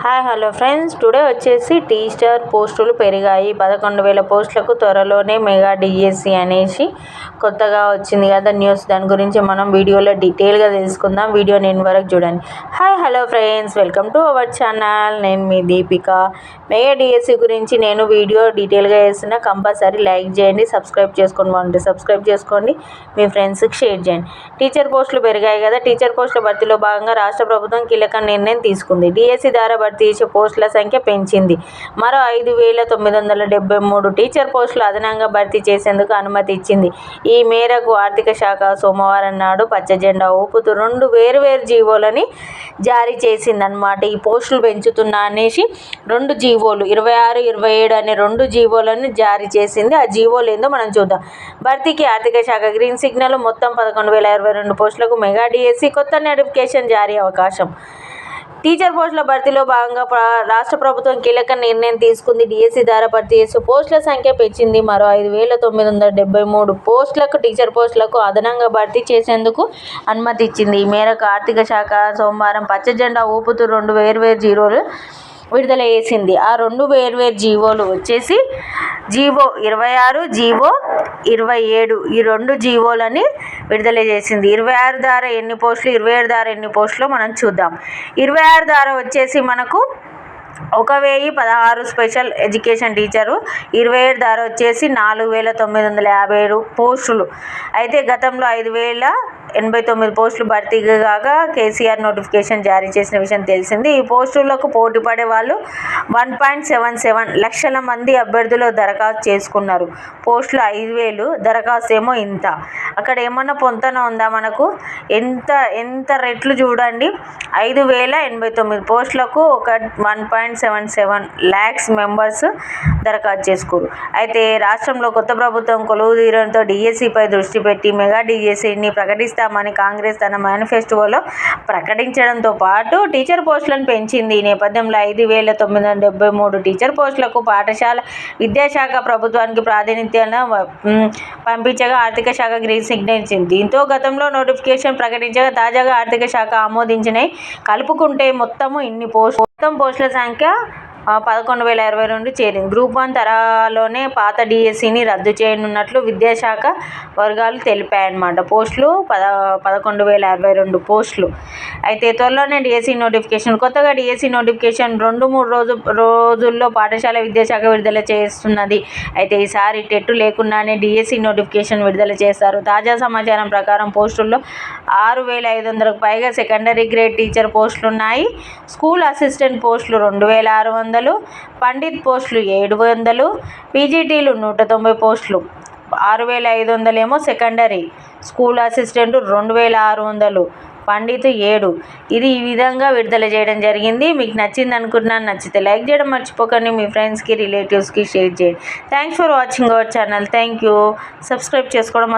Hi hello friends. Today వచ్చేసి teacher పోస్టులు పెరిగాయి. పదకొండు వేల పోస్టులకు త్వరలోనే మెగా డిఎస్సి అనేసి కొత్తగా వచ్చింది కదా న్యూస్. దాని గురించి మనం వీడియోలో డీటెయిల్గా తెలుసుకుందాం. వీడియో నేను వరకు చూడండి. Hi hello friends. Welcome to our channel. నేను మీ దీపిక. మెగా డిఎస్సి గురించి నేను వీడియో డీటెయిల్గా వేసిన కంపల్సరీ లైక్ చేయండి సబ్స్క్రైబ్ చేసుకోండి. బాగుంటుంది సబ్స్క్రైబ్ చేసుకోండి. మీ ఫ్రెండ్స్కి షేర్ చేయండి. టీచర్ పోస్టులు పెరిగాయి కదా. టీచర్ పోస్టుల భర్తీలో భాగంగా రాష్ట్ర ప్రభుత్వం కీలక నిర్ణయం తీసుకుంది. డిఎస్సి ద్వారా భర్తీ తీసే పోస్టుల సంఖ్య పెంచింది. మరో ఐదు వేల తొమ్మిది వందల డెబ్బై మూడు టీచర్ పోస్టులు అదనంగా భర్తీ చేసేందుకు అనుమతి ఇచ్చింది. ఈ మేరకు ఆర్థిక శాఖ సోమవారం నాడు పచ్చజెండా ఊపుతూ రెండు వేరువేరు జీవోలని జారీ చేసిందనమాట ఈ పోస్టులు పెంచుతున్నా అనేసి రెండు జీవోలు ఇరవై ఆరు ఇరవై ఏడు అనే రెండు జీవోలను జారీ చేసింది. ఆ జీవోలు ఏందో మనం చూద్దాం. భర్తీకి ఆర్థిక శాఖ గ్రీన్ సిగ్నల్ మొత్తం పదకొండు వేల ఇరవై రెండు పోస్టులకు మెగా డిఎస్సి కొత్త నోటిఫికేషన్ జారీ అవకాశం. టీచర్ పోస్టుల భర్తీలో భాగంగా రాష్ట్ర ప్రభుత్వం కీలక నిర్ణయం తీసుకుంది. డిఎస్సి ద్వారా భర్తీ చేసే పోస్టుల సంఖ్య పెంచింది. మరో ఐదు వేల తొమ్మిది వందల డెబ్బై మూడు పోస్టులకు టీచర్ పోస్టులకు అదనంగా భర్తీ చేసేందుకు అనుమతి ఇచ్చింది. ఈ మేరకు ఆర్థిక శాఖ సోమవారం పచ్చ జెండా ఊపుతూ రెండు వేర్వేరు జీరోలు విడుదల చేసింది. ఆ రెండు వేర్వేరు జీవోలు వచ్చేసి జీవో ఇరవై ఆరు జీవో ఇరవై ఏడు. ఈ రెండు జీవోలని విడుదల చేసింది. ఇరవై ఆరు ద్వారా ఎన్ని పోస్టులు? ఇరవై ఏడు ద్వారా ఎన్ని పోస్టులు మనం చూద్దాం. ఇరవై ఆరు ద్వారా వచ్చేసి మనకు ఒక వెయ్యి పదహారు స్పెషల్ ఎడ్యుకేషన్ టీచరు ఇరవై ఏడు ధర వచ్చేసి నాలుగు వేల తొమ్మిది వందల యాభై ఏడు పోస్టులు. అయితే గతంలో ఐదు వేల ఎనభై తొమ్మిది పోస్టులు భర్తీగా కాగా కేసీఆర్ నోటిఫికేషన్ జారీ చేసిన విషయం తెలిసింది. ఈ పోస్టులకు పోటీ పడే వాళ్ళు వన్ పాయింట్ సెవెన్ సెవెన్ లక్షల మంది అభ్యర్థులు దరఖాస్తు చేసుకున్నారు. పోస్టులు ఐదు వేలు దరఖాస్తు ఏమో ఇంత. అక్కడ ఏమన్నా పొంతన ఉందా మనకు? ఎంత ఎంత రెట్లు చూడండి. ఐదు వేల ఎనభై తొమ్మిది పోస్టులకు ఒక one point seven seven lakhs members దరఖాస్తు చేసుకోరు అయితే రాష్ట్రంలో కొత్త ప్రభుత్వం కొలువు తీరంతో డిఎస్సిపై దృష్టి పెట్టి మెగా డిఎస్సిని ప్రకటిస్తామని కాంగ్రెస్ తన మేనిఫెస్టోలో ప్రకటించడంతో పాటు టీచర్ పోస్టులను పెంచింది. ఈ నేపథ్యంలో ఐదు వేల తొమ్మిది వందల డెబ్బై మూడు టీచర్ పోస్టులకు పాఠశాల విద్యాశాఖ ప్రభుత్వానికి ప్రాతినిధ్యాన్ని పంపించగా ఆర్థిక శాఖ గ్రీన్ సిగ్నల్ ఇచ్చింది. దీంతో గతంలో నోటిఫికేషన్ ప్రకటించగా తాజాగా ఆర్థిక శాఖ ఆమోదించినవి కలుపుకుంటే మొత్తము ఇన్ని పోస్ట్ మొత్తం పోస్టుల సంఖ్య పదకొండు వేల ఇరవై రెండు చేరింది. గ్రూప్ వన్ తరాలోనే పాత డిఎస్సిని రద్దు చేయనున్నట్లు విద్యాశాఖ వర్గాలు తెలిపాయన్నమాట. పోస్టులు పద పదకొండు వేల అరవై రెండు పోస్టులు. అయితే త్వరలోనే డిఎస్సి నోటిఫికేషన్ కొత్తగా డిఎస్సి నోటిఫికేషన్ రెండు మూడు రోజు రోజుల్లో పాఠశాల విద్యాశాఖ విడుదల చేస్తున్నది. అయితే ఈసారి టెట్టు లేకుండానే డిఎస్సి నోటిఫికేషన్ విడుదల చేస్తారు. తాజా సమాచారం ప్రకారం పోస్టుల్లో ఆరు వేల ఐదు వందలకు పైగా సెకండరీ గ్రేడ్ టీచర్ పోస్టులు ఉన్నాయి స్కూల్ అసిస్టెంట్ పోస్టులు రెండు వేల ఆరు వందలు వందలు పండిత్ పోస్టులు ఏడు వందలు పీజీటీలు నూట తొంభై పోస్టులు ఆరు వేల ఐదు వందలేమో సెకండరీ స్కూల్ అసిస్టెంట్ రెండు వేల ఆరు వందలు పండిత్ ఏడు. ఇది ఈ విధంగా విడుదల చేయడం జరిగింది. మీకు నచ్చింది అనుకుంటున్నాను నచ్చితే లైక్ చేయడం మర్చిపోకండి. మీ ఫ్రెండ్స్కి రిలేటివ్స్కి షేర్ చేయండి. Thanks for watching our channel. Thank you. Subscribe చేసుకోవడం